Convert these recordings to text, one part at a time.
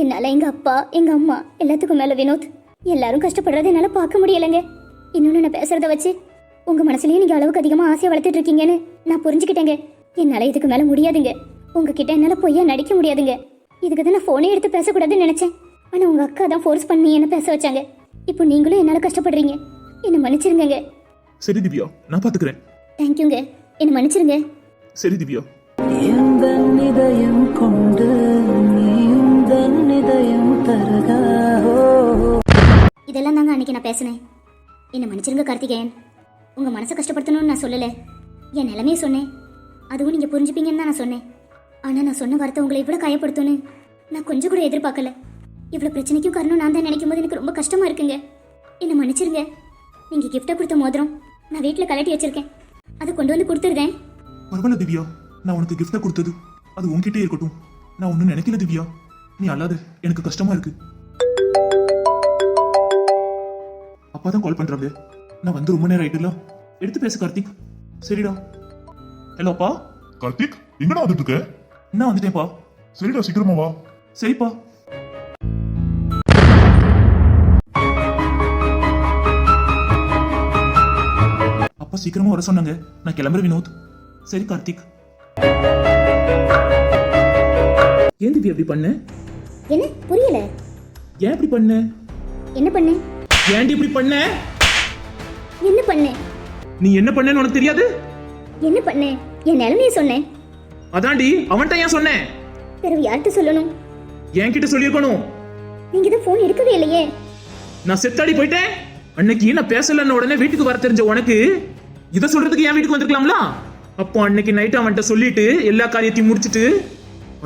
என்னால எங்க அப்பா எங்க அம்மா எல்லாத்துக்கும் மேல வினோத் எல்லாரும் கஷ்டப்படுறத என்னால பார்க்க முடியலங்க. இன்னொன்னு நான் பேசுறத வச்சு உங்க மனசுலயே நீங்க அளவுக்கு அதிகமா ஆசையை வளர்த்துட்டு இருக்கீங்கன்னு நான் புரிஞ்சுக்கிட்டேங்க. என்னால இதுக்கு மேல முடியாதுங்க. உங்ககிட்ட என்னால பொய்யா நடிக்க முடியாதுங்க. இதுக்கு தான் நான் போனே எடுத்து பேசக்கூடாதுன்னு நினைச்சேன். ஆனா உங்க அக்கா தான் ஃபோர்ஸ் பண்ணி என்ன பேச வச்சாங்க. இப்போ நீங்களும் என்னால கஷ்டப்படுறீங்க. என்ன மன்னிச்சிருங்கங்க. சரி திவ்யா நான் பாத்துக்கிறேன். தேங்க்யூங்க. என்ன மன்னிச்சிருங்க. சரி திவ்யா. கொண்டு இதெல்லாம் தாங்க அன்னைக்கு நான் பேசினேன். என்ன மன்னிச்சிருங்க கார்த்திகேயன். உங்க மனசை கஷ்டப்படுத்தணும்னு நான் சொல்லல. என் நிலைமையை சொன்னேன். அதுவும் நீங்க புரிஞ்சுப்பீங்கன்னு தான் நான் சொன்னேன். ஆனா நான் சொன்ன வார்த்தை உங்களை இவ்வளவு காயப்படுத்தும்னு நான் கொஞ்சம் கூட எதிர்பார்க்கல. இவ்வளவு பிரச்சனைக்கும் காரணம் நான் தான் நினைக்கும் போது எனக்கு ரொம்ப கஷ்டமா இருக்குங்க. என்ன மன்னிச்சிருங்க. நீங்க கிஃப்டை கொடுத்த மோதிரம் நான் வீட்டில் கலட்டி வச்சிருக்கேன். அதை கொண்டு வந்து கொடுத்துருந்தேன் பரவாயில்ல திவ்யா. நான் உனக்கு கிஃப்டை கொடுத்தது. அது உன்கிட்டே இருக்கட்டும். நான் ஒன்றும் நினைக்கல திவ்யா. நீ அல்லாத எனக்கு கஷ்டமா இருக்கு. அப்பா தான் கால் பண்றாங்க. நான் வந்து ரொம்ப நேரம் ஆயிட்டுல எடுத்து பேசு கார்த்திக். சரிடா. ஹலோ அப்பா. கார்த்திக் எங்கடா வந்துட்டு இருக்க நான் வந்துட்டேன்ப்பா. சரிடா சீக்கிரமா வா. சரிப்பா. அப்பா சீக்கிரமா வர சொன்னாங்க. நான் கிளம்புறேன் வினோத். சரி கார்த்திக். ஏன் திவ்யா இப்படி பண்ண? என்ன? புரியல. ஏன் இப்படி பண்ண? என்ன பண்ணேன் ஏன்டி இப்படி பண்ண? என்ன பண்ணேன் நீ என்ன பண்ணேன்னு உனக்கு தெரியாது? என்ன பண்ணேன் என் நிலைமையை சொன்னேன் அதான்டி அவன்கிட்ட ஏன் சொன்னேன் பிறகு யார்கிட்ட சொல்லணும்? என்கிட்ட சொல்லியிருக்கணும். நீங்க தான் ஃபோன் எடுக்கவே இல்லையே. நான் செத்தாடி போயிட்டேன். அன்னைக்கு நான் பேசலன்னு உடனே வீட்டுக்கு வர தெரிஞ்ச உனக்கு இதை சொல்றதுக்கு என் வீட்டுக்கு வந்திருக்கலாம்ல? அப்போ அன்னைக்கு நைட் அவன்கிட்ட சொல்லிட்டு எல்லா காரியத்தையும் முடிச்சிட்டு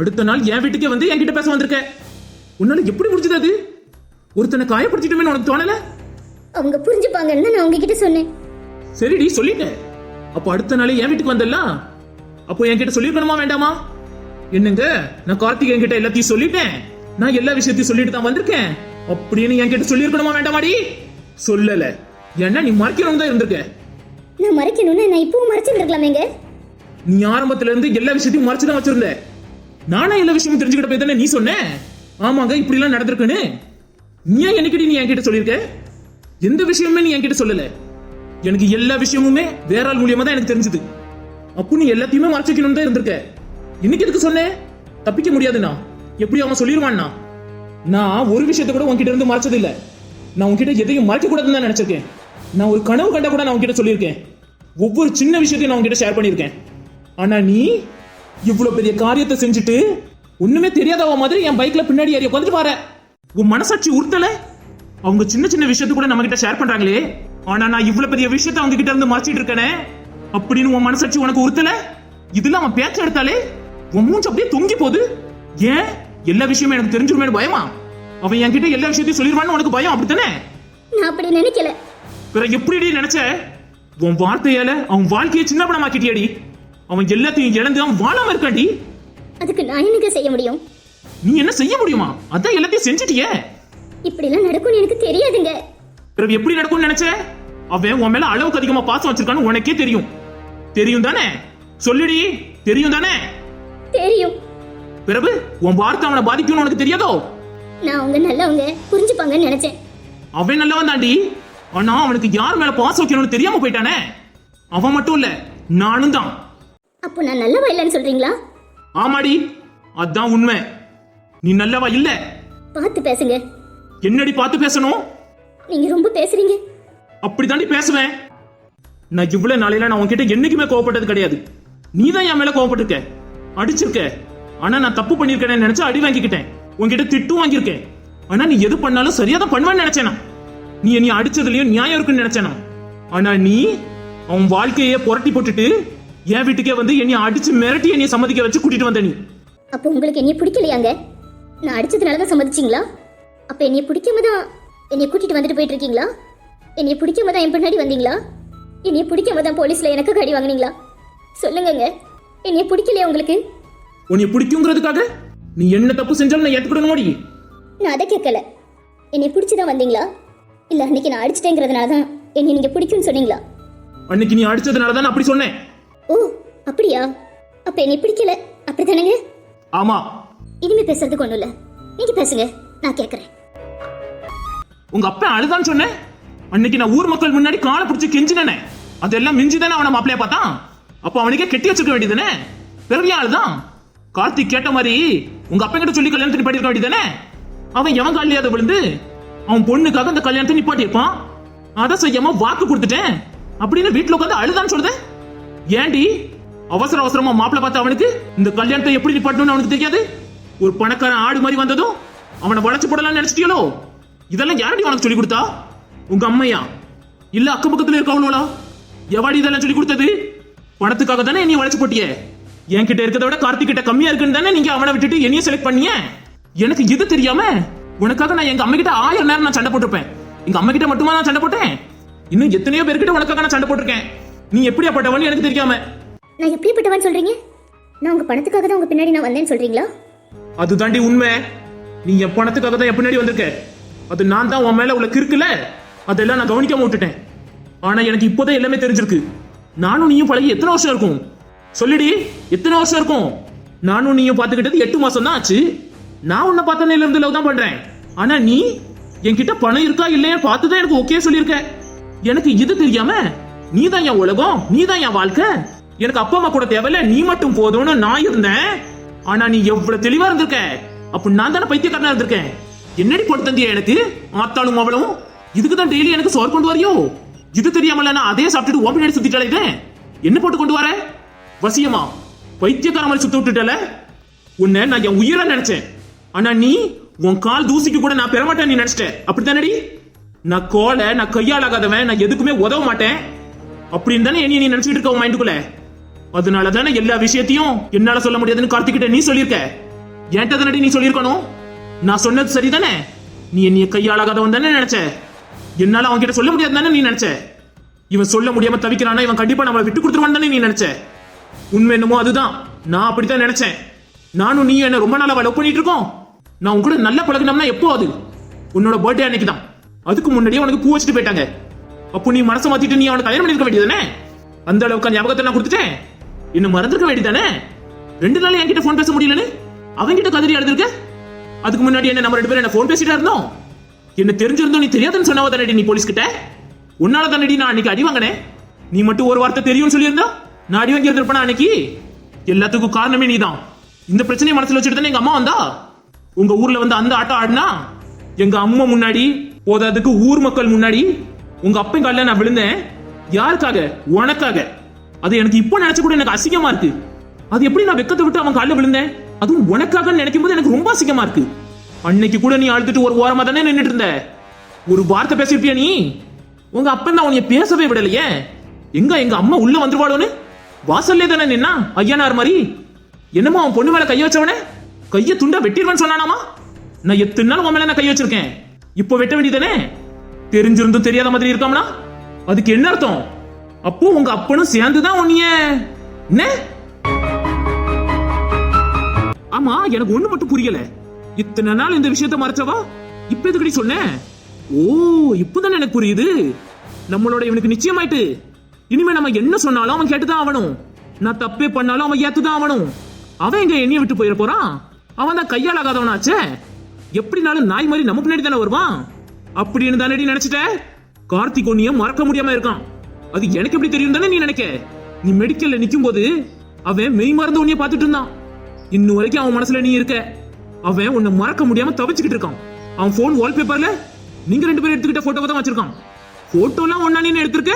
அடுத்த நாள் என் வீட்டுக்கே வந்து என்கிட்ட பேச வந்திருக்க. உன்னால எப்படி முடிஞ்சது அது? ஒருத்தனை காயப்படுத்திட்டுமே உனக்கு தோணல? அவங்க புரிஞ்சுப்பாங்கன்னு தான் நான் உங்ககிட்ட சொன்னேன். சரிடி சொல்லிட்டேன். அப்போ அடுத்த நாளே என் வீட்டுக்கு வந்தல்ல? அப்போ என்கிட்ட சொல்லிருக்கணுமா வேண்டாமா? என்னங்க நான் கார்த்திக் என்கிட்ட எல்லாத்தையும் சொல்லிட்டேன். நான் எல்லா விஷயத்தையும் சொல்லிட்டு தான் வந்திருக்கேன். அப்படின்னு என்கிட்ட சொல்லிருக்கணுமா வேண்டாமாடி? சொல்லல. ஏன்னா நீ மறைக்கணும் தான் இருந்திருக்க. நான் மறைக்கணும்னு நான் இப்பவும் மறைச்சிட்டு இருக்கலாமேங்க நீ ஆரம்பத்துல இருந்து எல்லா விஷயத்தையும் மறைச்சு தான் வச்சிருந்த. நானா எல்லா விஷயமும் தெரிஞ்சுக்கிட்ட போய் தானே நீ சொன்ன? ஆமாங்க இப்படிலாம் நடந்திருக்குன்னு. நீ ஏன் நீ என்கிட்ட சொல்லியிருக்க? எந்த விஷயமுமே நீ என்கிட்ட சொல்லல. எனக்கு எல்லா விஷயமுமே வேற ஆள் மூலியமா தான் எனக்கு தெரிஞ்சது. அப்போ நீ எல்லாத்தையுமே மறைச்சிக்கணும் தான் இருந்திருக்க. இன்னைக்கு எதுக்கு சொன்னேன் தப்பிக்க முடியாதுண்ணா. எப்படி அவன் சொல்லிடுவான்னா நான் ஒரு விஷயத்த கூட உன்கிட்ட இருந்து மறைச்சது இல்ல நான் உன்கிட்ட எதையும் மறைக்க கூடாதுன்னு தான் நினைச்சிருக்கேன். நான் ஒரு கனவு கண்ட கூட நான் உன்கிட்ட சொல்லியிருக்கேன். ஒவ்வொரு சின்ன விஷயத்தையும் நான் உன்கிட்ட ஷேர் பண்ணியிருக்கேன். ஆனா நீ இவ்வளவு பெரிய காரியத்தை செஞ்சுட்டு ஒண்ணுமே தெரியாதவ மாதிரி என் பைக்ல பின்னாடி ஏறி உட்காந்துட்டு பாரு உன் மனசாட்சி உறுத்தல? அவங்க சின்ன சின்ன விஷயத்தை கூட நம்ம கிட்ட ஷேர் பண்றாங்களே. ஆனா நான் இவ்வளவு பெரிய விஷயத்தை அவங்க கிட்ட இருந்து மறைச்சிட்டு இருக்கேனே. அப்படின்னு உன் மனசாட்சி உனக்கு உறுத்தல? இதுல அவன் பேச்சு எடுத்தாலே உன் மூஞ்சி அப்படியே தொங்கி போகுது. ஏன்? எல்லா விஷயமும் எனக்கு தெரிஞ்சிருமேனு பயமா? அவன் என்கிட்ட எல்லா விஷயத்தையும் சொல்லிடுவான்னு உனக்கு பயம் அப்படித்தானே? நான் அப்படி நினைக்கல. பிற எப்படிடி நினைச்ச? உன் வார்த்தையால அவன் வாழ்க்கையை சின்ன பணமாக்கிட்டியடி அவன் எல்லாத்தையும் இழந்து அவன் வாழாம இருக்காண்டி அதுக்கு நான் என்னங்க செய்ய முடியும்? நீ என்ன செய்ய முடியுமா? அதான் எல்லாத்தையும் செஞ்சிட்டியே. இப்படிலாம் நடக்கும்னு எனக்கு தெரியாதுங்க. பிறகு எப்படி நடக்கும்னு நினைச்ச? அவன் உன் மேல அளவுக்கு அதிகமா பாசம் வச்சிருக்கான்னு உனக்கே தெரியும். தெரியும் தானே? சொல்லுடி தெரியும் தானே? தெரியும். பிறகு உன் வார்த்தை அவனை பாதிக்கும்னு உனக்கு தெரியாதோ? நான் அவங்க நல்லவங்க புரிஞ்சுப்பாங்கன்னு நினைச்சேன். அவன் நல்லவன் தாண்டி ஆனா அவனுக்கு யார் மேல பாசம் வைக்கணும்னு தெரியாம போயிட்டானே? அவன் மட்டும் இல்ல நானும் தான். அப்போ நான் நல்லவா இல்லைன்னு சொல்றீங்களா? ஆமாடி அதான் உண்மை. நீ நல்லவா இல்ல? பார்த்து பேசுங்க. என்னடி பார்த்து பேசணும்? நீங்க ரொம்ப பேசுறீங்க. அப்படித்தாண்டி பேசுவேன். நான் இவ்வளவு நாளையில நான் உன்கிட்ட என்னைக்குமே கோவப்பட்டது கிடையாது. நீ தான் என் மேல கோவப்பட்டிருக்க. அடிச்சிருக்க. ஆனா நான் தப்பு பண்ணிருக்கேன்னு நினைச்சு அடி வாங்கிக்கிட்டேன். உன்கிட்ட திட்டும் வாங்கியிருக்கேன். ஆனா நீ எது பண்ணாலும் சரியா தான் பண்ணுவேன்னு நினைச்சேனா? நீ என்னை அடிச்சதுலயும் நியாயம் இருக்குன்னு நினைச்சேனா? ஆனா நீ அவன் வாழ்க்கையே புரட்டி போட்டுட்டு என் வீட்டுக்கே வந்து என்னை அடிச்சு மிரட்டி என்னை சம்மதிக்க வச்சு கூட்டிட்டு வந்த நீ. அப்போ உங்களுக்கு என்னைய பிடிக்கலையாங்க? நான் அடிச்சதுனால தான் சம்மதிச்சிங்களா? அப்போ என்னைய பிடிக்காம தான் என்னைய கூட்டிட்டு வந்துட்டு போயிட்டு இருக்கீங்களா என்னைய பிடிக்காம தான் என் பின்னாடி வந்தீங்களா? என்னைய பிடிக்காம தான் போலீஸ்ல எனக்கு கடி வாங்குனீங்களா? சொல்லுங்கங்க. என்னைய பிடிக்கலையா உங்களுக்கு? உன்னை பிடிக்குங்கிறதுக்காக நீ என்ன தப்பு செஞ்சாலும் நான் ஏற்றுக்கிடணும் மாடி நான் அதை கேட்கல. என்னைய பிடிச்சி தான் வந்தீங்களா? இல்லை அன்னைக்கு நான் அடிச்சிட்டேங்கிறதுனால தான் என்னை நீங்கள் பிடிக்கும்னு சொன்னீங்களா? அன்னைக்கு நீ அடிச்சதுனால தான் அப்படி சொன்னேன். ஓ அப்படியா? அப்போ என்னை பிடிக்கல. அப்படித்தானேங்க? ஆமா. இனிமே பேசுறதுக்கு ஒன்றும் இல்லை. நீங்க பேசுங்க. நான் கேக்குறேன். உங்க அப்பா அழுதான்னு சொன்னேன் அன்னைக்கு நான் ஊர் மக்கள் முன்னாடி காலை பிடிச்சி கெஞ்சினே அதெல்லாம் மிஞ்சிதானே அவனை மாப்பிளைய பார்த்தான் அப்ப அவனுக்கே கெட்டி வச்சிருக்க வேண்டியதானே? பெரிய ஆளுதான். கார்த்திக் கேட்ட மாதிரி உங்க அப்பா கிட்ட சொல்லி கல்யாணத்தை நிப்பாட்டி இருக்க வேண்டியதானே? அவன் எவன் காலியாத விழுந்து அவன் பொண்ணுக்காக இந்த கல்யாணத்தை நிப்பாட்டி இருப்பான் அதை செய்யாம வாக்கு கொடுத்துட்டேன். அப்படின்னு வீட்டுல உட்காந்து அழுதான்னு சொல்லுது? ஏண்டி? அவசர அவசரமா மாப்பிளை பார்த்த அவனுக்கு இந்த கல்யாணத்தை எப்படி நிப்பாட்டணும்னு அவனுக்கு தெரியாது? ஒரு பணக்காரன் ஆடு மாதிரி வந்ததும் அவனை வளைச்சு போடலாம்னு நினைச்சிட்டியோ இதெல்லாம் யாரடி உனக்கு சொல்லி கொடுத்தா? உங்க அம்மையா? இல்ல அக்கம் பக்கத்துல இருக்கவங்களா எவாடி இதெல்லாம் சொல்லி கொடுத்தது? பணத்துக்காக தானே நீ வளைச்சு போட்டியே? என்கிட்ட இருக்கிறத விட கார்த்திக் கிட்ட கம்மியா இருக்குன்னு தானே நீங்க அவனை விட்டுட்டு என்னைய செலக்ட் பண்ணிய? எனக்கு இது தெரியாம? உனக்காக நான் எங்க அம்மா கிட்ட ஆயிரம் நேரம் நான் சண்டை போட்டிருப்பேன். எங்க அம்மா கிட்ட மட்டுமா நான் சண்டை போட்டேன்? இன்னும் எத்தனையோ பேர்கிட்ட உனக்காக நான் சண்டை போட்டிருக்கேன். நீ எப்படியாப்பட்டவன்னு எனக்கு தெரியாம. நான் எப்படிப்பட்டவன் சொல்றீங்க? நான் உங்க பணத்துக்காக தான் உங்க பின்னாடி நான் வந்தேன்னு சொல்றீங்களா? அது தாண்டி உண்மை. நீ என் பணத்துக்காக தான் என் பின்னாடி வந்திருக்க. அது நான் தான் உன் மேல உள்ள கிறுக்குல. அதெல்லாம் நான் கவனிக்காம விட்டுட்டேன். ஆனா எனக்கு இப்போதான் எல்லாமே தெரிஞ்சிருக்கு. நானும் நீயும் பழகி எத்தனை வருஷம் இருக்கும்? சொல்லிடி எத்தனை வருஷம் இருக்கும்? நானும் நீயும் பார்த்துக்கிட்டது எட்டு மாசம் தான் ஆச்சு. நான் உன்னை பார்த்தனையில இருந்து லவ் தான் பண்றேன். ஆனா நீ என்கிட்ட பணம் இருக்கா இல்லையா பார்த்து தான் எனக்கு ஓகே சொல்லியிருக்க. எனக்கு இது தெரியாம நீ தான் என் உலகம்? நீ தான் என் வாழ்க்கை? எனக்கு அப்பா அம்மா கூட தேவையில்ல. நீ மட்டும் போதும்னு நான் இருந்தேன். ஆனா நீ எவ்வளவு தெளிவா இருந்திருக்க? அப்ப நான் தானே பைத்தியக்காரனா இருந்திருக்கேன். என்னடி போட்டு தந்தியா எனக்கு? ஆத்தாலும் அவளும்? இதுக்கு தான் டெய்லி எனக்கு சோறு கொண்டு வரியோ? இது தெரியாமல நான் அதே சாப்பிட்டுட்டு ஓப்பன் அடி சுத்திட்டாலே என்ன போட்டு கொண்டு வர? வசியமா பைத்தியக்கார மாதிரி சுத்த விட்டுட்டல? உன்னை நான் என் உயிரா நினைச்சேன். ஆனா நீ உன் கால் தூசிக்கு கூட நான் பெற மாட்டேன் நீ நினைச்சிட்ட. அப்படித்தானடி? நான் கோலை நான் கையாளாகாதவன் நான் எதுக்குமே உதவ மாட்டேன். அப்படின்னு தானே என்னைய நீ நினைச்சிட்டு இருக்க உன் மைண்டுக்குள்ள அதனால தானே எல்லா விஷயத்தையும் என்னால சொல்ல முடியாதுன்னு கார்த்திகிட்ட நீ சொல்லியிருக்க என்கிட்ட தானடி நீ சொல்லியிருக்கணும்? நான் சொன்னது சரிதானே? நீ என்னைய கையாளாகாதவன் தானே நினைச்ச? என்னால அவன் கிட்ட சொல்ல முடியாது தானே நீ நினைச்ச? இவன் சொல்ல முடியாம தவிக்கிறானா இவன் கண்டிப்பா நம்மளை விட்டு கொடுத்துருவான் தானே நீ நினைச்ச? உண்மை என்னமோ அதுதான். நான் அப்படித்தான் நினைச்சேன். நானும் நீ என்ன ரொம்ப நாளா லவ் பண்ணிட்டு இருக்கோம்? நான் உன் கூட நல்லா பழகினோம்னா எப்போ அது? உன்னோட பர்த்டே அன்னைக்கு தான் அதுக்கு முன்னாடியே உனக்கு பூ வச்சுட்டு போயிட்டாங்க. அப்போ நீ மனசை மாத்திட்டு நீ அவனை கல்யாணம் பண்ணிருக்க வேண்டியதானே அந்த அளவுக்கு ஞாபகத்தை நான் கொடுத்துட்டேன். இன்னும் மறந்துருக்க வேண்டியதானே ரெண்டு நாள் என்கிட்ட ஃபோன் பேச முடியலன்னு? அவன்கிட்ட கதறி அழுதுருக்க? அதுக்கு முன்னாடி என்ன நம்ம ரெண்டு பேரும் என்ன ஃபோன் பேசிட்டா இருந்தோம்? என்ன தெரிஞ்சிருந்தோம் நீ தெரியாதுன்னு சொன்னவ தானடி நீ போலீஸ் கிட்ட உன்னால தானடி நான் அன்னைக்கு அடி வாங்கினேன். நீ மட்டும் ஒரு வார்த்தை தெரியும்னு சொல்லியிருந்தா? நான் அடி வாங்கி இருந்திருப்பேனா அன்னைக்கு? எல்லாத்துக்கும் காரணமே நீதான். இந்த பிரச்சனையை மனசுல வச்சுட்டு தானே எங்க அம்மா வந்தா? உங்க ஊர்ல வந்து அந்த ஆட்டம் ஆடினா எங்க அம்மா முன்னாடி போதாதுக்கு ஊர் மக்கள் முன்னாடி உங்க அப்பன் காலில் நான் விழுந்தேன். யாருக்காக? உனக்காக. அது எனக்கு இப்போ நினைச்ச கூட எனக்கு அசிங்கமா இருக்கு. அது எப்படி நான் வெக்கத்தை விட்டு அவன் காலில் விழுந்தேன்? அதுவும் உனக்காக நினைக்கும் போது எனக்கு ரொம்ப அசிங்கமா இருக்கு. அன்னைக்கு கூட நீ அழுதுட்டு ஒரு ஓரமா தானே நின்றுட்டு இருந்த? ஒரு வார்த்தை பேசிருப்பியா நீ? உங்க அப்பன் தான் உன்னை பேசவே விடலையே. எங்க எங்க அம்மா உள்ள வந்துருவாளோன்னு? வாசல்லே தானே நின்னா ஐயனார் மாதிரி? என்னமோ அவன் பொண்ணு மேல கைய வச்சவனே? கைய துண்டா வெட்டிடுவேன்னு சொன்னானாமா? நான் எத்தனை நாள் உன் மேல நான் கை வச்சிருக்கேன்? இப்போ வெட்ட வேண்டியதானே தெரிஞ்சிருந்தும் தெரியாத மாதிரி இருக்கோம்னா? அதுக்கு என்ன அர்த்தம்? அப்போ உங்க அப்பனும் சேர்ந்துதான் உன்னைய. என்ன? ஆமா எனக்கு ஒண்ணு மட்டும் புரியல. இத்தனை நாள் இந்த விஷயத்த மறைச்சவா? இப்ப எதுக்கடி சொன்னேன் ஓ இப்பதான் எனக்கு புரியுது. நம்மளோட இவனுக்கு நிச்சயமாயிட்டு. இனிமே நம்ம என்ன சொன்னாலும் அவன் கேட்டுதான் ஆகணும் நான் தப்பே பண்ணாலும் அவன் ஏத்துதான் ஆகணும் அவன் எங்க என்னைய விட்டு போயிட போறான்? அவன் தான் கையாளாகாதவனாச்சே. எப்படினாலும் நாய் மாதிரி நம்ம பின்னாடி தானே வருவான்? அப்படின்னு தானே நினைச்சிட்ட? கார்த்திக் ஒன்னிய மறக்க முடியாம இருக்கான். அது எனக்கு எப்படி தெரியும் தானே நீ நினைக்க? நீ மெடிக்கல்ல நிக்கும் போது அவன் மெய் மறந்து உன்னைய பார்த்துட்டு இருந்தான். இன்னும் வரைக்கும் அவன் மனசுல நீ இருக்க. அவன் உன்னை மறக்க முடியாம தவிச்சுக்கிட்டு இருக்கான். அவன் போன் வால்பேப்பர்ல நீங்க ரெண்டு பேரும் எடுத்துக்கிட்ட போட்டோவை தான் வச்சிருக்கான். போட்டோலாம் ஒன்னா நீ எடுத்திருக்க?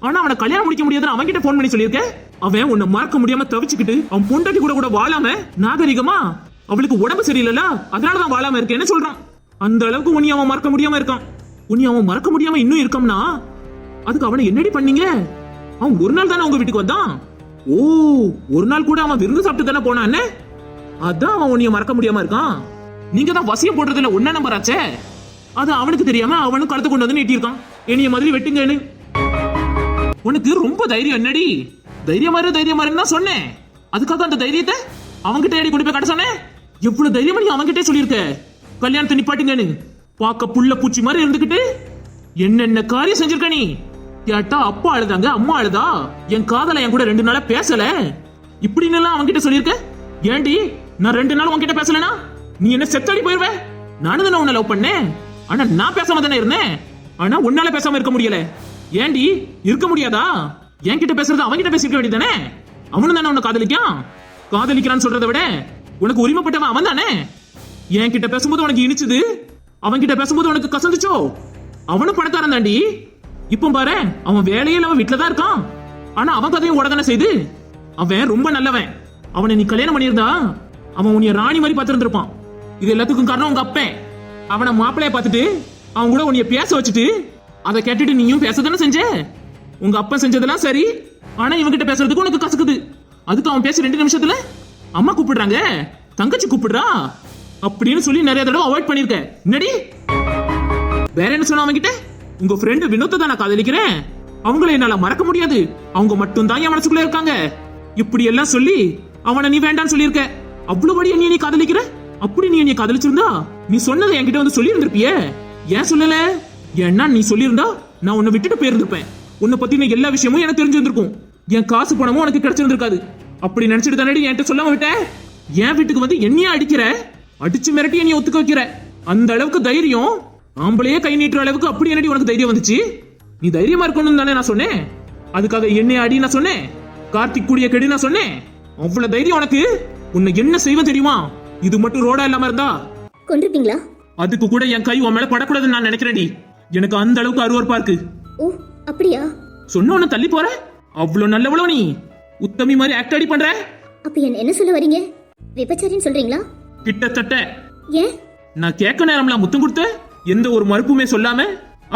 ஆனா அவனை கல்யாணம் முடிக்க முடியாதுன்னு அவன் கிட்ட போன் பண்ணி சொல்லியிருக்க? அவன் உன்னை மறக்க முடியாம தவிச்சுக்கிட்டு அவன் பொண்டாட்டி கூட கூட வாழாம நாகரிகமா அவளுக்கு உடம்பு சரியில்லைல அதனாலதான் வாழாம இருக்கேன்னு சொல்றான்? அந்த அளவுக்கு உன்னை அவன் மறக்க முடியாம இருக்கான். உன்னை அவன் மறக்க முடியாம இன்னும் இருக்கம்னா? அதுக்கு அவனை என்னடி பண்ணீங்க? அவன் ஒரு நாள் தானே உங்க வீட்டுக்கு வந்தான்? ஓ ஒரு நாள் கூட அவன் விருந்து சாப்பிட்டு தானே போனான் என்ன? அதான் அவன் உன்னைய மறக்க முடியாம இருக்கான். நீங்க தான் வசியம் போடுறதுல ஒன்ன நம்பர் ஆச்சே? அது அவனுக்கு தெரியாம அவனும் கழுத்து கொண்டு வந்து நீட்டியிருக்கான். என்னைய மாதிரி வெட்டுங்கன்னு. உனக்கு ரொம்ப தைரியம் என்னடி? தைரியமா இரு தைரியமா தான் சொன்னேன். அதுக்காக அந்த தைரியத்தை அவன்கிட்ட ஏடி கொண்டு போய் கடை சொன்னேன். எவ்வளவு தைரியம் நீ அவன்கிட்டே சொல்லியிருக்க? கல்யாணத்தை நிப்பாட்டுங்கன்னு பார்க்க புள்ள பூச்சி மாதிரி இருந்துகிட்டு. என்னென்ன காரியம் செஞ்சிருக்க நீ? கேட்டா அப்பா அழுதாங்க அம்மா அழுதா? என் காதல என் கூட ரெண்டு நாளா பேசல. இப்படின்னு எல்லாம் அவன்கிட்ட சொல்லியிருக்க? ஏண்டி நான் ரெண்டு நாள் உன்கிட்ட பேசலனா? நீ என்ன செத்தாடி போயிருவ? நானும் தானே உன்னை லவ் பண்ணேன். ஆனா நான் பேசாம தானே இருந்தேன். ஆனா உன்னால பேசாம இருக்க முடியல. ஏண்டி இருக்க முடியாதா? என்கிட்ட பேசுறது அவன்கிட்ட பேசிக்க வேண்டியதானே அவனும் தானே உன்னை காதலிக்கான் காதலிக்கிறான்னு சொல்றதை விட உனக்கு உரிமைப்பட்டவன் அவன் தானே? என்கிட்ட பேசும்போது உனக்கு இனிச்சுது? அவன்கிட்ட பேசும்போது உனக்கு கசந்துச்சோ? அவனும் பணக்காரன் தாண்டி. இப்போ பாரு அவன் வேலையில அவன் வீட்டுல தான் இருக்கான். ஆனா அவன் கதையும் உடனே செய்து அவன் ரொம்ப நல்லவன். அவனை நீ கல்யாணம் பண்ணியிருந்தா அவன் உன்னைய ராணி மாதிரி பார்த்திருந்திருப்பான். இது எல்லாத்துக்கும் காரணம் உங்க அப்பன். அவனை மாப்பிளைய பார்த்துட்டு அவன் கூட உன்னைய பேச வச்சுட்டு அதை கேட்டுட்டு நீயும் பேச தானே செஞ்ச? உங்க அப்பன் செஞ்சதெல்லாம் சரி ஆனா இவன்கிட்ட பேசுறதுக்கு உனக்கு கசக்குது. அதுக்கு அவன் பேச ரெண்டு நிமிஷத்துல அம்மா கூப்பிடுறாங்க. தங்கச்சி கூப்பிடுறா. அப்படின்னு சொல்லி நிறைய தடவை அவாய்ட் பண்ணிருக்க என்னடி? வேற என்ன சொன்ன அவன்கிட்ட? உங்க ஃப்ரெண்டு வினோத்தை தான் நான் காதலிக்கிறேன். அவங்கள என்னால மறக்க முடியாது. அவங்க மட்டும் தான் என் மனசுக்குள்ள இருக்காங்க. இப்படி எல்லாம் சொல்லி அவனை நீ வேண்டாம்னு சொல்லியிருக்க. அவ்வளவு என்னைய நீ நீ காதலிக்கிற? அப்படி நீ என்னை காதலிச்சிருந்தா நீ சொன்னதை என்கிட்ட வந்து சொல்லியிருந்திருப்பியே? ஏன் சொல்லல? ஏன்னா நீ சொல்லியிருந்தா நான் உன்னை விட்டுட்டு போயிருந்திருப்பேன். உன்னை பத்தின எல்லா விஷயமும் எனக்கு தெரிஞ்சிருந்திருக்கும் என் காசு பணமும் உனக்கு கிடைச்சிருந்திருக்காது. அப்படி நினைச்சிட்டு தானே என்கிட்ட சொல்லாம விட்ட? என் வீட்டுக்கு வந்து என்னையா அடிக்கிற? அடிச்சு மிரட்டி என்னைய ஒத்துக்க வைக்கிற. அந்த அளவுக்கு தைரியம்? ஆம்பளையே கை நீட்டுற அளவுக்கு அப்படி என்னடி உனக்கு தைரியம் வந்துச்சு? நீ தைரியமா இருக்கணும்னு தானே நான் சொன்னேன். அதுக்காக என்னைய அடி நான் சொன்னேன். கார்த்திக் கூடிய கெடி நான் சொன்னேன். அவ்வளவு தைரியம் உனக்கு? உன்னை என்ன செய்வேன் தெரியுமா? இது மட்டும் ரோடா இல்லாம இருந்தா? கொண்டிருப்பீங்களா? அதுக்கு கூட என் கை உன் மேல படக்கூடாதுன்னு நான் நினைக்கிறேன்டி. எனக்கு அந்த அளவுக்கு அருவருப்பா இருக்கு. ஓ அப்படியா? சொன்ன உடனே தள்ளி போற? அவ்வளவு நல்லவளோ நீ. உத்தமி மாதிரி ஆக்ட் அடி பண்ற? அப்ப என்ன என்ன சொல்ல வரீங்க? விபச்சாரின்னு சொல்றீங்களா? கிட்டத்தட்ட. ஏன் நான் கேட்க நேரம்ல முத்தம் கொடுத்த எந்த ஒரு மறுப்புமே சொல்லாம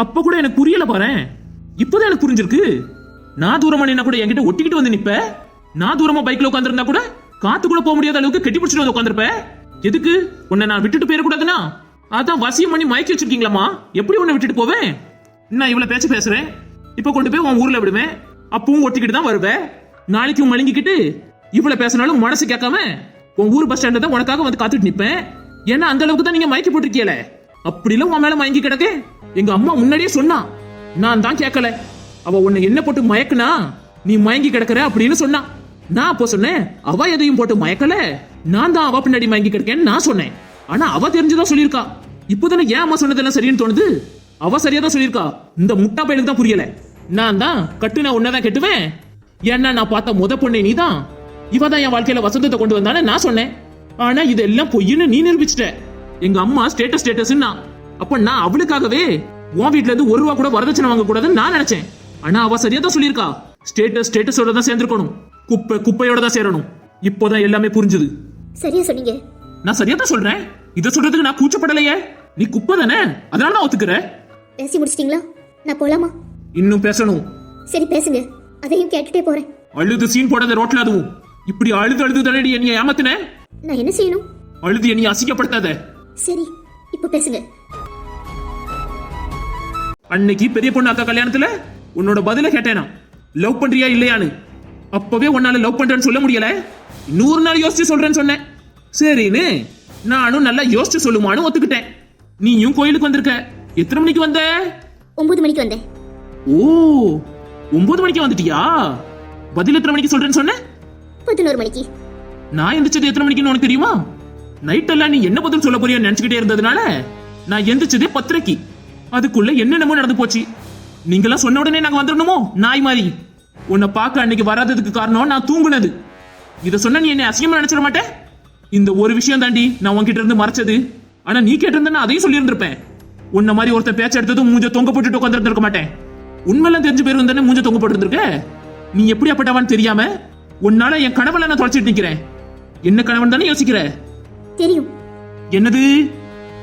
அப்ப கூட எனக்கு புரியல பாரேன் இப்போதான் எனக்கு புரிஞ்சிருக்கு. நான் தூரமா நின்னா கூட என்கிட்ட ஒட்டிக்கிட்டு வந்து நிப்ப. நான் தூரமா பைக்ல உட்காந்துருந்தா கூட காத்து கூட போக முடியாத அளவுக்கு கெட்டி பிடிச்சிட்டு வந்து உட்காந்துருப்ப எதுக்கு? உன்னை நான் விட்டுட்டு போயிடக்கூடாதுன்னா? அதான் வசியம் பண்ணி மயக்கி வச்சிருக்கீங்களாமா எப்படி உன்னை விட்டுட்டு போவேன்? நான் இவ்வளவு பேச்சு பேசுறேன். இப்ப கொண்டு போய் உன் ஊர்ல விடுவேன். அப்பவும் ஒட்டிக்கிட்டு தான் வருவேன். நாளைக்கு மழுங்கிக்கிட்டு இவ்வளவு பேசினாலும் மனசு கேட்காம உன் ஊர் பஸ் ஸ்டாண்ட்ல தான் உனக்காக வந்து காத்துட்டு நிப்பேன். ஏன்னா அந்த அளவுக்கு தான் நீங்க மயக்கி போட்டிருக்கீல அப்படிலாம் உன் மேல மயங்கி கிடக்கு. எங்க அம்மா முன்னாடியே சொன்னா. நான் தான் கேட்கல அவ உன்னை என்ன போட்டு மயக்குனா? நீ மயங்கி கிடக்குற அப்படின்னு சொன்னா. நான் அப்போ சொன்னேன் அவ எதையும் போட்டு மயக்கல. நான் தான் அவ பின்னாடி மயங்கி கிடக்கேன்னு நான் சொன்னேன். ஆனா அவ தெரிஞ்சுதான் சொல்லியிருக்கா. இப்போதானே ஏன் அம்மா சொன்னதெல்லாம் சரின்னு தோணுது. அவ சரியா தான் சொல்லியிருக்கா. இந்த முட்டா பையனுக்கு தான் புரியல. நான் தான் கட்டுன உன்னதான் கெட்டுவேன். ஏன்னா நான் பார்த்த முத பொண்ணே நீதான். இவ தான் என் வாழ்க்கையில வசந்தத்தை கொண்டு வந்தானே நான் சொன்னேன். ஆனா இதெல்லாம் பொய்ன்னு நீ நிரூபிச்சிட்ட. எங்க அம்மா ஸ்டேட்டஸ் ஸ்டேட்டஸ்னா அப்ப நான் அவளுக்காகவே உன் வீட்ல இருந்து ஒரு ரூபா கூட வரதட்சணை வாங்க கூடாதுன்னு நான் நினைச்சேன். ஆனா அவ சரியா தான் சொல்லியிருக்கா. ஸ்டேட்டஸ் ஸ்டேட்டஸோட தான் சேர்ந்திருக்கணும். குப்பை குப்பையோட தான் சேரணும். இப்போதான் எல்லாமே புரிஞ்சுது. சரியா சொன்னீங்க. நான் சரியா தான் சொல்றேன். இத சொல்றதுக்கு நான் கூச்சப்படலையே. நீ குப்பை தானே? அதனால நான் ஒத்துக்கிறேன். பேசி முடிச்சிட்டீங்களா? நான் போலாமா? இன்னும் பேசணும். சரி பேசுங்க. அதையும் கேட்டுட்டே போறேன். அழுது சீன் போடாத ரோட்ல அதுவும். இப்படி அழுது அழுது தானடி என்னைய ஏமாத்தின? நான் என்ன செய்யணும்? அழுது என்னைய அசிங்கப்படுத்தாத. சரி இப்போ பேசுங்க. அன்னைக்கு பெரிய பொண்ணு அக்கா கல்யாணத்துல உன்னோட பதில கேட்டேனா? லவ் பண்றியா இல்லையான்னு? அப்பவே உன்னால லவ் பண்றேன்னு சொல்ல முடியல. இன்னொரு நாள் யோசிச்சு சொல்றேன்னு சொன்னேன். சரின்னு நானும் நல்லா யோசிச்சு சொல்லுமான்னு ஒத்துக்கிட்டேன். நீயும் கோயிலுக்கு வந்திருக்க. எத்தனை மணிக்கு வந்த? ஒன்பது மணிக்கு வந்தேன். ஓ ஒன்பது மணிக்கு வந்துட்டியா? பதில் எத்தனை மணிக்கு சொல்றேன்னு சொன்ன பதினோரு மணிக்கு. நான் எந்திரிச்சது எத்தனை மணிக்குன்னு உனக்கு தெரியுமா? நைட் எல்லாம் நீ என்ன பதில் சொல்ல போறியா நினைச்சுக்கிட்டே இருந்ததுனால நான் எந்திரிச்சதே பத்திரைக்கு. அதுக்குள்ள என்னென்னமோ நடந்து போச்சு. நீங்களாம் சொன்ன உடனே நாங்க வந்துடணுமோ? நாய் மாதிரி. உன்னை பார்க்க அன்னைக்கு வராததுக்கு காரணம் நான் தூங்குனது. இதை சொன்ன நீ என்னை அசிங்கமா நினைச்சிட மாட்டேன் இந்த ஒரு விஷயம் தாண்டி நான் உன்கிட்ட இருந்து மறைச்சது. ஆனா நீ கேட்டிருந்தா அதையும் சொல்லியிருந்திருப்பேன். உன்ன மாதிரி ஒருத்தன் பேச்ச எடுத்ததும் மூஞ்ச தொங்க போட்டுட்டு உட்காந்துருந்திருக்க மாட்டேன். உண்மையெல்லாம் தெரிஞ்சு பேர் தானே மூஞ்ச தொங்க போட்டுருந்துருக்க? நீ எப்படி அப்பட்டவான்னு தெரியாம உன்னால என் கனவுல நான் தொலைச்சிட்டு நிக்கிறேன். என்ன கனவுன்னு தானே யோசிக்கிற? தெரியும். என்னது?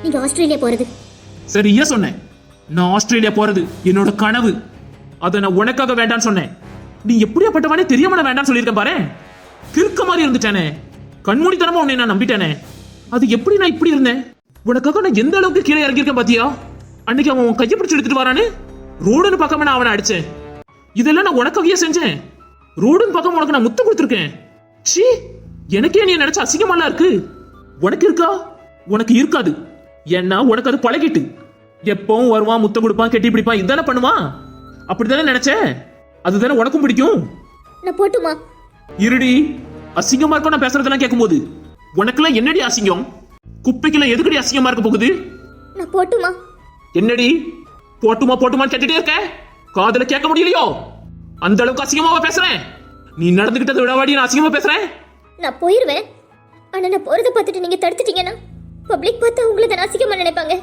நீங்க ஆஸ்திரேலியா போறது. சரியா சொன்னேன். நான் ஆஸ்திரேலியா போறது என்னோட கனவு. அதை நான் உனக்காக வேண்டாம்னு சொன்னேன். நீ எப்படியாப்பட்டவனே தெரியாம நான் வேண்டாம்னு சொல்லியிருக்கேன் பாரு கிறுக்க மாதிரி இருந்துட்டானே. கண்மூடித்தனமா உன்னை நான் நம்பிட்டானே. அது எப்படி நான் இப்படி இருந்தேன்? உனக்காக நான் எந்த அளவுக்கு கீழே இறங்கியிருக்கேன் பாத்தியா? அன்னைக்கு அவன் உன் கையை பிடிச்சு எடுத்துட்டு வரானு? ரோடுன்னு பார்க்காம நான் அவனை அடிச்சேன். இதெல்லாம் நான் உனக்காகவே செஞ்சேன். ரோடுன்னு பார்க்காம உனக்கு நான் முத்து கொடுத்துருக்கேன். ச்சீ எனக்கே நீ நினைச்ச அசிங்கமாலாம் இருக்கு. உனக்கு இருக்கா? உனக்கு இருக்காது. ஏன்னா உனக்கு அது பழகிட்டு. எப்பவும் வருவான் முத்தம் கொடுப்பான் கெட்டி பிடிப்பான் இதானே பண்ணுவான்? அப்படித்தானே நினைச்ச? அதுதானே உனக்கும் பிடிக்கும். நான் போட்டுமா? இருடி அசிங்கமா இருக்கும் நான் பேசுறதெல்லாம் கேட்கும்போது உனக்கெல்லாம் என்னடி அசிங்கம்? குப்பைக்குள்ள எதுக்கடி அசிங்கமா இருக்க போகுது? நான் போட்டுமா? என்னடி போட்டுமா போட்டுமான்னு கேட்டுட்டே இருக்க? காதுல கேட்க முடியலையோ? அந்த அளவுக்கு அசிங்கமாவா பேசுறேன்? நீ நடந்துகிட்டதை விடவாடி நான் அசிங்கமா பேசுறேன். நான் போயிருவேன். ஆனா நான் போறதை பார்த்துட்டு நீங்க தடுத்துட்டீங்கன்னா பப்ளிக் பார்த்தா உங்களை தான் அசிங்கமா நினைப்பாங்க.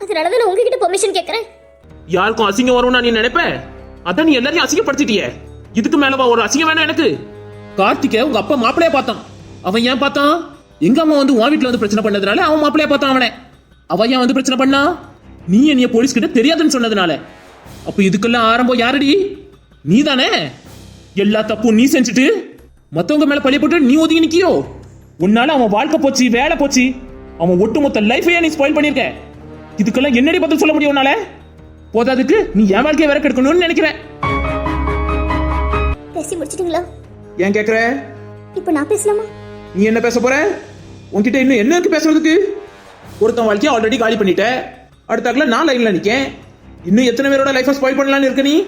அதனால தான் நான் உங்ககிட்ட பெர்மிஷன் கேட்கறேன். யாருக்கும் அசிங்கம் வரும்னு நீ நினைப்ப? அதான் நீ எல்லாரையும் அசிங்கப்படுத்திட்டியே. இதுக்கு மேலவா ஒரு அசிங்கம் வேணாம் எனக்கு? கார்த்திகை உங்க அப்பா மாப்பிளைய பார்த்தான். அவன் ஏன் பார்த்தான்? எங்க அம்மா வந்து உன் வீட்டுல வந்து பிரச்சனை பண்ணதுனால அவன் மாப்பிளைய பார்த்தான் அவனை. அவன் ஏன் வந்து பிரச்சனை பண்ணா? நீ என்னைய போலீஸ் கிட்ட தெரியாதுன்னு சொன்னதுனால. அப்ப இதுக்கெல்லாம் ஆரம்பம் யாரடி? நீ தானே எல்லா தப்பும் நீ செஞ்சுட்டு மத்தவங்க மேல பழிய போட்டு நீ ஒதுங்கி நிக்கியோ? உன்னால அவன் வாழ்க்கை போச்சு வேலை போச்சு. அவன் ஒட்டுமொத்த லைஃபையே நீ ஸ்பாயில் பண்ணிருக்க. இதுக்கெல்லாம் என்னடி பதில் சொல்ல முடியும் உன்னால? போதாதுக்கு நீ என் வாழ்க்கையை வேற கெடுக்கணும்னு நினைக்கிறேன். பேசி முடிச்சிட்டீங்களா? ஏன் கேக்குற? இப்போ நான் பேசலாமா? நீ என்ன பேச போற? உன்கிட்ட இன்னும் என்ன இருக்கு பேசுறதுக்கு? ஒருத்தன் வாழ்க்கையை ஆல்ரெடி காலி பண்ணிட்ட. அடுத்தாக்குல நான் லைன்ல நிக்கேன். இன்னும் எத்தனை பேரோட லைஃபை ஸ்பாயில் பண்ணலாம்னு இருக்க நீ?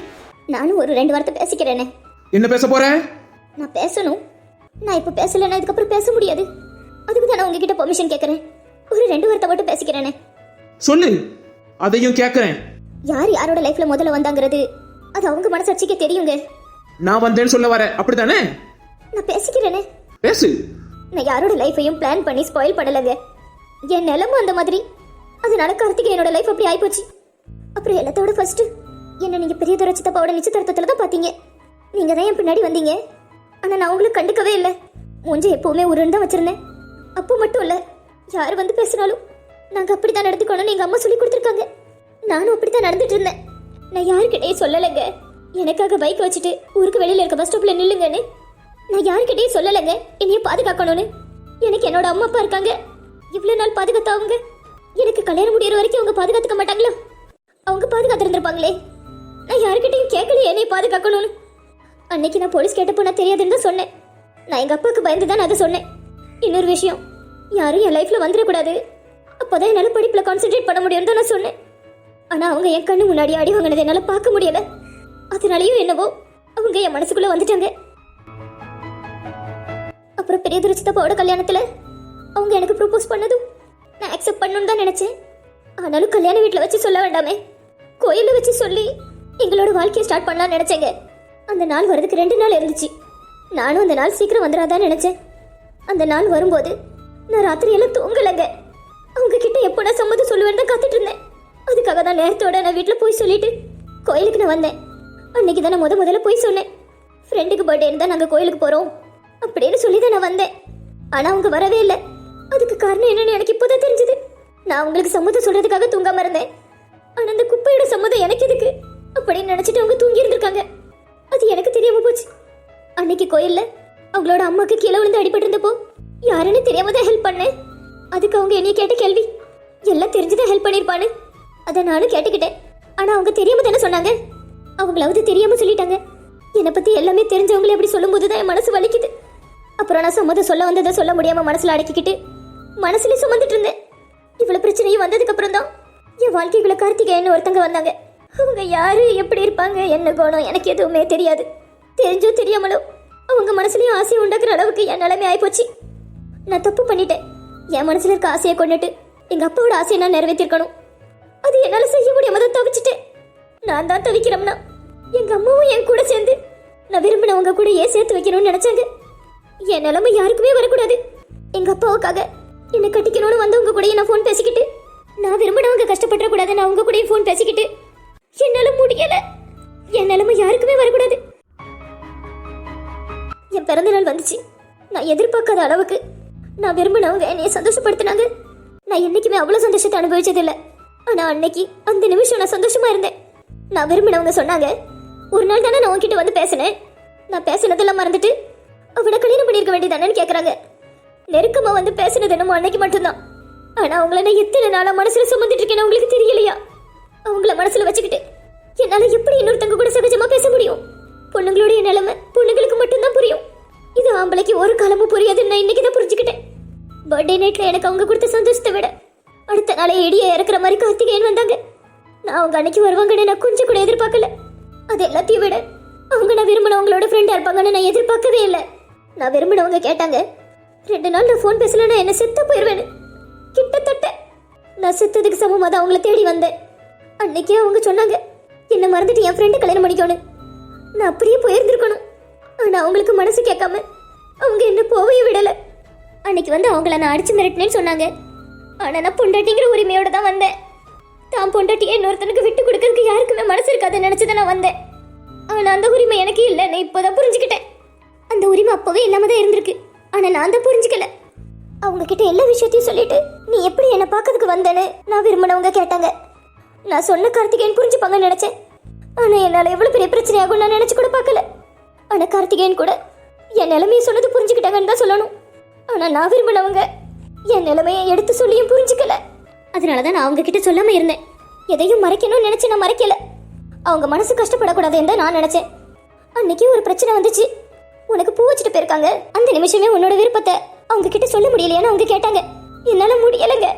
நானும் ஒரு ரெண்டு வார்த்தை பேசிக்கிறேனே. என்ன பேச போற? நான் பேசணும். நான் இப்போ பேசலைன்னா இதுக்கப்புறம் பேச முடியாது. அதுக்கு தான் நான் உங்ககிட்ட பெர்மிஷன் கேட்கறேன் ஒரு ரெண்டு வார்த்தை மட்டும் பேசிக்கிறேனே. சொல்லு. அதையும் கேக்குறேன். யார் யாரோட லைஃப்ல முதல்ல வந்தாங்கிறது? அது அவங்க மனசாட்சிக்கே தெரியுங்க. நான் வந்தேன்னு சொல்ல வர. அப்படித்தானே? நான் பேசிக்கிறேனே. பேசு. நான் யாரோட லைஃபையும் பிளான் பண்ணி ஸ்பாயில் பண்ணலங்க. என் நிலமும் அந்த மாதிரி. அதனால என்னோட லைஃப் அப்படி ஆயிப்போச்சு. அப்புறம் எல்லாத்தோட ஃபர்ஸ்ட் என்ன நீங்க பெரிய துறை சித்தப்பாவோட நிச்சயதார்த்தத்துல தான் பாத்தீங்க நீங்க தான் என் பின்னாடி வந்தீங்க. ஆனா நான் உங்களுக்கு கண்டுக்கவே இல்லை. மூஞ்ச எப்பவுமே உருன்னு தான் வச்சிருந்தேன். அப்போ மட்டும் இல்ல யார் வந்து பேசினாலும் நாங்க அப்படித்தான் நடந்துக்கணும்னு எங்க அம்மா சொல்லி கொடுத்துருக்காங்க. நானும் அப்படித்தான் நடந்துட்டு இருந்தேன். நான் யாருக்கிட்டயும் சொல்லலைங்க. எனக்காக பைக் வச்சுட்டு ஊருக்கு வெளியில இருக்க பஸ் ஸ்டாப்ல நில்லுங்கன்னு. நான் யாருக்கிட்டேயும் சொல்லலைங்க. என்னைய பாதுகாக்கணும்னு. எனக்கு என்னோட அம்மா அப்பா இருக்காங்க. இவ்வளவு நாள் பாதுகாத்தா அவங்க எனக்கு கல்யாணம் முடிகிற வரைக்கும் அவங்க பாதுகாத்துக்க மாட்டாங்களா? அவங்க பாதுகாத்து இருந்திருப்பாங்களே நான் யாருக்கிட்டையும் கேட்கல என்னை பாதுகாக்கணும்னு. அன்னைக்கு நான் போலீஸ் கேட்டப்போ நான் தெரியாதுன்னு தான் சொன்னேன். நான் எங்கள் அப்பாவுக்கு பயந்து தான் அதை சொன்னேன். இன்னொரு விஷயம் யாரும் என் லைஃப்பில் வந்துடக்கூடாது. அப்போதான் என்னால் படிப்பில் கான்சென்ட்ரேட் பண்ண முடியும்னு தான் நான் சொன்னேன். ஆனால் அவங்க என் கண்ணு முன்னாடி அடி வாங்கினதை என்னால் பார்க்க முடியல. அதனாலேயும் என்னவோ அவங்க என் மனசுக்குள்ளே வந்துட்டாங்க. அப்புறம் பெரிய துரச்சித்தப்பாவோட கல்யாணத்தில் அவங்க எனக்கு ப்ரப்போஸ் பண்ணதும் நான் அக்செப்ட் பண்ணணும்னு தான் நினச்சேன். ஆனாலும் கல்யாண வீட்டில் வச்சு சொல்ல வேண்டாமே. கோயிலில் வச்சு சொல்லி எங்களோட வாழ்க்கையை ஸ்டார்ட் பண்ணலாம்னு நினைச்சேங்க. அந்த நாள் வரதுக்கு ரெண்டு நாள் இருந்துச்சு. நானும் அந்த நாள் சீக்கிரம் வந்துடாதான் நினைச்சேன். அந்த நாள் வரும்போது நான் ராத்திரியெல்லாம் தூங்கலைங்க. அவங்க கிட்ட எப்போ நான் சம்மதம் சொல்லுவேன்னு தான் காத்துட்டு இருந்தேன். அதுக்காக தான் நேரத்தோட நான் வீட்டில் போய் சொல்லிட்டு கோயிலுக்கு நான் வந்தேன். அன்னைக்கு தான் நான் முத முதல்ல போய் சொன்னேன். ஃப்ரெண்டுக்கு பர்த்டே இருந்தால் நாங்கள் கோயிலுக்கு போகிறோம் அப்படின்னு சொல்லி தான் நான் வந்தேன். ஆனால் அவங்க வரவே இல்லை. அதுக்கு காரணம் என்னன்னு எனக்கு இப்போ தான் தெரிஞ்சது. நான் அவங்களுக்கு சம்மதம் சொல்கிறதுக்காக தூங்காமல் இருந்தேன். ஆனால் அந்த குப்பையோட சம்மதம் எனக்கு எதுக்கு? அப்படின்னு நினைச்சிட்டு அவங்க தூங்கி இருந்திருக்காங்க. அது எனக்கு தெரியாம போச்சு. அன்னைக்கு கோயில்ல அவங்களோட அம்மாக்கு கீழே விழுந்து அடிபட்டு இருந்தப்போ யாருன்னு தெரியாம தான் ஹெல்ப் பண்ணேன். அதுக்கு அவங்க என்னைய கேட்ட கேள்வி எல்லாம் தெரிஞ்சுதான் ஹெல்ப் பண்ணிருப்பான்னு? அதை நானும் கேட்டுக்கிட்டேன். ஆனா அவங்க தெரியாம தானே சொன்னாங்க. அவங்களாவது தெரியாம சொல்லிட்டாங்க. என்னை பத்தி எல்லாமே தெரிஞ்சவங்களே அப்படி சொல்லும்போது தான் என் மனசு வலிக்குது. அப்புறம் நான் சம்மதம் சொல்ல வந்ததை சொல்ல முடியாம மனசுல அடக்கிக்கிட்டு மனசுல சுமந்துட்டு இருந்தேன். இவ்வளவு பிரச்சனையும் வந்ததுக்கு அப்புறம் தான் என் வாழ்க்கைக்குள்ள கார்த்திகேயன் ஒருத்தங்க வந்தாங்க. அவங்க யாரு? எப்படி இருப்பாங்க? என்ன குணம்? எனக்கு எதுவுமே தெரியாது. தெரிஞ்சோ தெரியாமலோ அவங்க மனசுலயும் ஆசையை உண்டாக்குற அளவுக்கு என் நிலைமை ஆயிப்போச்சு. நான் தப்பு பண்ணிட்டேன். என் மனசுல இருக்க ஆசையை கொண்டுட்டு எங்க அப்பாவோட ஆசையை நான் நிறைவேற்றிருக்கணும். அது என்னால செய்ய முடியாம தான் தவிச்சிட்டேன். நான் தான் தவிக்கிறோம்னா எங்க அம்மாவும் என் கூட சேர்ந்து நான் விரும்பினவங்க கூட ஏன் சேர்த்து வைக்கணும்னு நினைச்சாங்க. என் நிலைமை யாருக்குமே வரக்கூடாது. எங்க அப்பாவுக்காக என்னை கட்டிக்கணும்னு வந்தவங்க கூடயும் நான் ஃபோன் பேசிக்கிட்டு நான் விரும்பினவங்க கஷ்டப்பட்டுற கூடாது நான் அவங்க கூடயும் ஃபோன் பேசிக்கிட்டு என்னால முடியல. என் நிலைமை யாருக்குமே வரக்கூடாது. என் பிறந்த நாள் வந்துச்சு. நான் எதிர்பார்க்காத அளவுக்கு நான் விரும்பினவங்க என்னைய சந்தோஷப்படுத்தினாங்க. நான் என்னைக்குமே அவ்வளோ சந்தோஷத்தை அனுபவிச்சதில்லை. ஆனால் அன்னைக்கு அந்த நிமிஷம் நான் சந்தோஷமா இருந்தேன். நான் விரும்பினவங்க சொன்னாங்க ஒரு நாள் தானே நான் உன்கிட்ட வந்து பேசினேன். நான் பேசினதெல்லாம் மறந்துட்டு அவனை கல்யாணம் பண்ணியிருக்க வேண்டியதானேன்னு கேட்குறாங்க நெருக்கமாக வந்து பேசினது என்னமோ அன்னைக்கு மட்டும்தான். ஆனால் அவங்கள நான் எத்தனை நாளாக மனசில் சுமந்துட்டு இருக்கேன்னு உங்களுக்கு தெரியலையா? அவங்கள மனசுல வச்சுக்கிட்டு என்னால எப்படி இன்னொருத்தங்க கூட சகஜமா பேச முடியும்? பொண்ணுங்களுடைய நிலைமை பொண்ணுங்களுக்கு மட்டும்தான் புரியும். இது ஆம்பளைக்கு ஒரு காலமும் புரியாதுன்னு நான் இன்னைக்கு தான் புரிஞ்சுக்கிட்டேன். பர்த்டே நைட்ல எனக்கு அவங்க கொடுத்த சந்தோஷத்தை விட அடுத்த நாளே இடியை இறக்குற மாதிரி கார்த்திகேயன் வந்தாங்க. நான் அவங்க அன்னைக்கு வருவாங்கன்னு நான் கொஞ்சம் கூட எதிர்பார்க்கல. அது எல்லாத்தையும் விட அவங்க நான் விரும்பினவங்களோட ஃப்ரெண்டா இருப்பாங்கன்னு நான் எதிர்பார்க்கவே இல்லை. நான் விரும்பினவங்க கேட்டாங்க ரெண்டு நாள் நான் ஃபோன் பேசலன்னா என்ன செத்து போயிடுவேன்னு கிட்டத்தட்ட நான் செத்ததுக்கு சமமாக தான் அவங்கள தேடி வந்தேன். அன்னைக்கே அவங்க சொன்னாங்க என்ன மறந்துட்டு என் ஃப்ரெண்டு கல்யாணம் பண்ணிக்கணும் நான் அப்படியே போயிருந்திருக்கணும். ஆனால் அவங்களுக்கு மனசு கேட்காம அவங்க என்ன போவே விடலை. அன்னைக்கு வந்து அவங்கள நான் அடிச்சு மிரட்டினேன்னு சொன்னாங்க. ஆனால் நான் பொண்டாட்டிங்கிற உரிமையோட தான் வந்தேன். தான் பொண்டாட்டியை இன்னொருத்தனுக்கு விட்டு கொடுக்கறதுக்கு யாருக்குமே மனசு இருக்காதுன்னு நினைச்சு நான் வந்தேன். ஆனால் அந்த உரிமை எனக்கு இல்லைன்னு இப்போதான் புரிஞ்சுக்கிட்டேன். அந்த உரிமை அப்போவே இல்லாம தான் இருந்திருக்கு. ஆனால் நான் தான் புரிஞ்சுக்கல. அவங்க கிட்ட எல்லா விஷயத்தையும் சொல்லிட்டு நீ எப்படி என்னை பார்க்கறதுக்கு வந்தேன்னு நான் விரும்பினவங்க கேட்டாங்க. நான் சொன்ன கார்த்திகேயன் புரிஞ்சுப்பாங்கன்னு நினைச்சேன். ஆனா என்னால எவ்வளவு பெரிய பிரச்சனையாகும் நான் நினைச்சு கூட பார்க்கல. ஆனா கார்த்திகேயன் கூட என் நிலைமையை சொன்னது புரிஞ்சுக்கிட்டாங்கன்னு தான் சொல்லணும். ஆனா நான் விரும்பினவங்க என் நிலைமையை எடுத்து சொல்லியும் புரிஞ்சுக்கல. அதனாலதான் நான் அவங்க கிட்ட சொல்லாம இருந்தேன். எதையும் மறைக்கணும்னு நினைச்சு நான் மறைக்கல. அவங்க மனசு கஷ்டப்படக்கூடாதுன்னு தான் நான் நினைச்சேன். அன்னைக்கு ஒரு பிரச்சனை வந்துச்சு. உனக்கு பூ வச்சுட்டு போயிருக்காங்க. அந்த நிமிஷமே உன்னோட விருப்பத்தை அவங்க கிட்ட சொல்ல முடியலையான்னு அவங்க கேட்டாங்க. என்னால முடியலைங்க.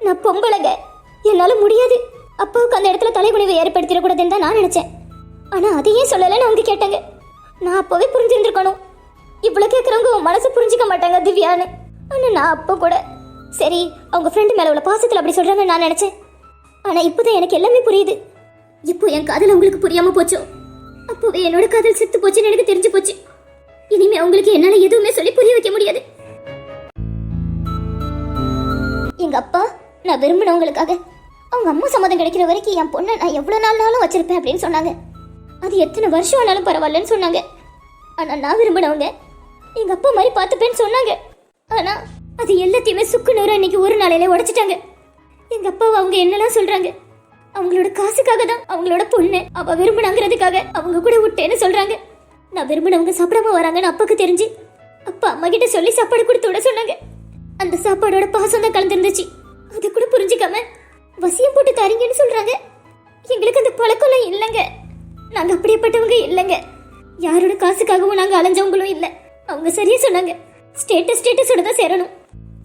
நான் பொம்பளைங்க. என்னால முடியாது. அப்பாவுக்கு அந்த இடத்துல தலைகுனிவை ஏற்படுத்திடக்கூடாதுன்னு தான் நான் நினைச்சேன். ஆனால் அதையே சொல்லலைன்னு அவங்க கேட்டாங்க. நான் அப்போவே புரிஞ்சிருந்துருக்கணும். இவ்வளோ கேட்குறவங்க உன் மனசு புரிஞ்சுக்க மாட்டாங்க திவ்யான்னு. ஆனால் நான் அப்போ கூட சரி அவங்க ஃப்ரெண்டு மேலே உள்ள பாசத்தில் அப்படி சொல்றாங்க நான் நினச்சேன். ஆனால் இப்போ தான் எனக்கு எல்லாமே புரியுது. இப்போ என் காதல் உங்களுக்கு புரியாமல் போச்சோ? அப்போவே என்னோட காதல் செத்து போச்சுன்னு எனக்கு தெரிஞ்சு போச்சு. இனிமே அவங்களுக்கு என்னால் எதுவுமே சொல்லி புரிய வைக்க முடியாது. எங்கள் அப்பா நான் விரும்பினவங்களுக்காக அவங்க அம்மா சம்மதம் கிடைக்கிற வரைக்கும் என் பொண்ணை நான் எவ்வளோ நாள்னாலும் வச்சிருப்பேன் அப்படின்னு சொன்னாங்க. அது எத்தனை வருஷம் ஆனாலும் பரவாயில்லன்னு சொன்னாங்க. ஆனால் நான் விரும்பினவங்க எங்கள் அப்பா மாதிரி பார்த்துப்பேன்னு சொன்னாங்க. ஆனால் அது எல்லாத்தையுமே சுக்கு நூறு இன்னைக்கு ஒரு நாளையில உடைச்சிட்டாங்க. எங்கள் அப்பாவை அவங்க என்னெல்லாம் சொல்கிறாங்க அவங்களோட காசுக்காக தான் அவங்களோட பொண்ணு அவ விரும்பினாங்கிறதுக்காக அவங்க கூட விட்டேன்னு சொல்கிறாங்க நான் விரும்பினவங்க சாப்பிடாம வராங்கன்னு அப்பாக்கு தெரிஞ்சு அப்பா அம்மா கிட்ட சொல்லி சாப்பாடு கொடுத்து விட சொன்னாங்க. அந்த சாப்பாடோட பாசம் தான் கலந்துருந்துச்சு. அது கூட புரிஞ்சுக்காம வசியம் போட்டு தரீங்கன்னு சொல்றாங்க. எங்களுக்கு அந்த பழக்கம்லாம் இல்லைங்க. நாங்க அப்படியேப்பட்டவங்க இல்லைங்க. யாரோட காசுக்காகவும் நாங்க அலைஞ்சவங்களும் இல்லை. அவங்க சரியா சொன்னாங்க. ஸ்டேட்டஸ் ஸ்டேட்டஸோட தான் சேரணும்.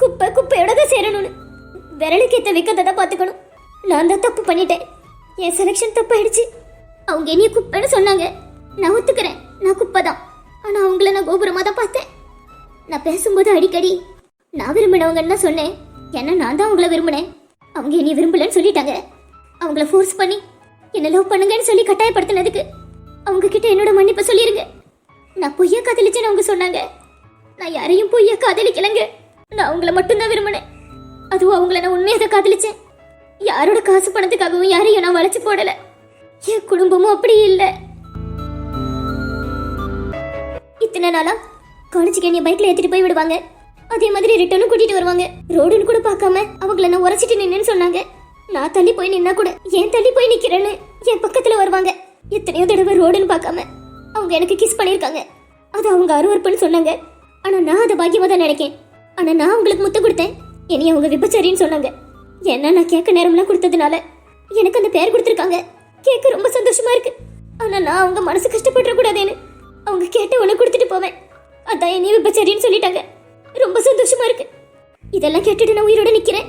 குப்பை குப்பையோட தான் சேரணும்னு. விரலுக்கு ஏற்ற வைக்கத்தை தான் பார்த்துக்கணும். நான் தான் தப்பு பண்ணிட்டேன். என் செலெக்ஷன் தப்பாயிடுச்சு. அவங்க என்னைய குப்பைன்னு சொன்னாங்க. நான் ஒத்துக்கிறேன். நான் குப்பை தான். ஆனால் அவங்கள நான் கோபுரமாக தான் பார்த்தேன். நான் பேசும்போது அடிக்கடி நான் விரும்பினவங்கன்னு தான் சொன்னேன். ஏன்னா நான் தான் அவங்கள விரும்பினேன். அவங்க என்னை விரும்பலன்னு சொல்லிட்டாங்க. அவங்கள ஃபோர்ஸ் பண்ணி என்ன லவ் பண்ணுங்கன்னு சொல்லி கட்டாயப்படுத்தினதுக்கு அவங்க கிட்ட என்னோட மன்னிப்பு சொல்லிருங்க. நான் பொய்யா காதலிச்சேன்னு அவங்க சொன்னாங்க. நான் யாரையும் பொய்யா காதலிக்கலங்க. நான் அவங்கள மட்டும்தான் விரும்பினேன். அதுவும் அவங்கள நான் உண்மையாக தான் காதலிச்சேன். யாரோட காசு பணத்துக்காகவும் யாரையும் நான் வளைச்சு போடல. என் குடும்பமும் அப்படி இல்லை. இத்தனை நாளா காலேஜுக்கு என்னை பைக்ல ஏத்திட்டு போய் விடுவாங்க. அதே மாதிரி ரிட்டனும் கூட்டிட்டு வருவாங்க. ரோடுன்னு கூட பார்க்காம அவங்கள நான் உரைச்சிட்டு நின்னு சொன்னாங்க. நான் தள்ளி போய் நின்னா கூட ஏன் தள்ளி போய் நிக்கிறேன்னு என் பக்கத்துல வருவாங்க. எத்தனையோ தடவை ரோடுன்னு பார்க்காம அவங்க எனக்கு கிஸ் பண்ணிருக்காங்க அது அவங்க அருவருப்புன்னு சொன்னாங்க. ஆனா நான் அதை பாக்கியமா தான் நினைக்கேன். ஆனா நான் அவங்களுக்கு முத்தம் கொடுத்தேன். இனி அவங்க விபச்சாரின்னு சொன்னாங்க. என்ன நான் கேட்க நேரம்லாம் கொடுத்ததுனால எனக்கு அந்த பேர் கொடுத்துருக்காங்க. கேட்க ரொம்ப சந்தோஷமா இருக்கு. ஆனா நான் அவங்க மனசு கஷ்டப்பட்டுற கூடாதேன்னு அவங்க கேட்ட உனக்கு கொடுத்துட்டு போவேன். அதான் என்னைய விபச்சாரின்னு சொல்லிட்டாங்க. ரொம்ப சந்தோஷமா இருக்கு. இதெல்லாம் கேட்டுட்டு நான் உயிரோட நிக்கிறேன்.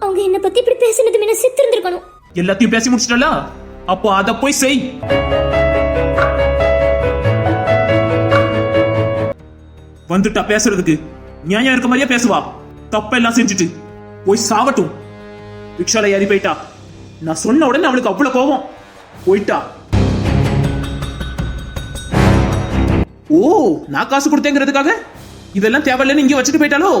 அவங்க என்ன பத்தி இப்படி பேசினது என்ன சித்திருந்திருக்கணும். எல்லாத்தையும் பேசி முடிச்சிட்டல? அப்போ அத போய் செய். வந்துட்டா பேசுறதுக்கு. நியாயம் இருக்க மாதிரியே பேசுவா. தப்பெல்லாம் செஞ்சுட்டு. போய் சாவட்டும். ரிக்ஷால ஏறி போயிட்டா. நான் சொன்ன உடனே அவளுக்கு அவ்வளவு கோபம். போயிட்டா. ஓ நான் காசு கொடுத்தேங்கிறதுக்காக? இதெல்லாம் தேவையில்லைன்னு இங்கே வச்சுட்டு போயிட்டாலோ?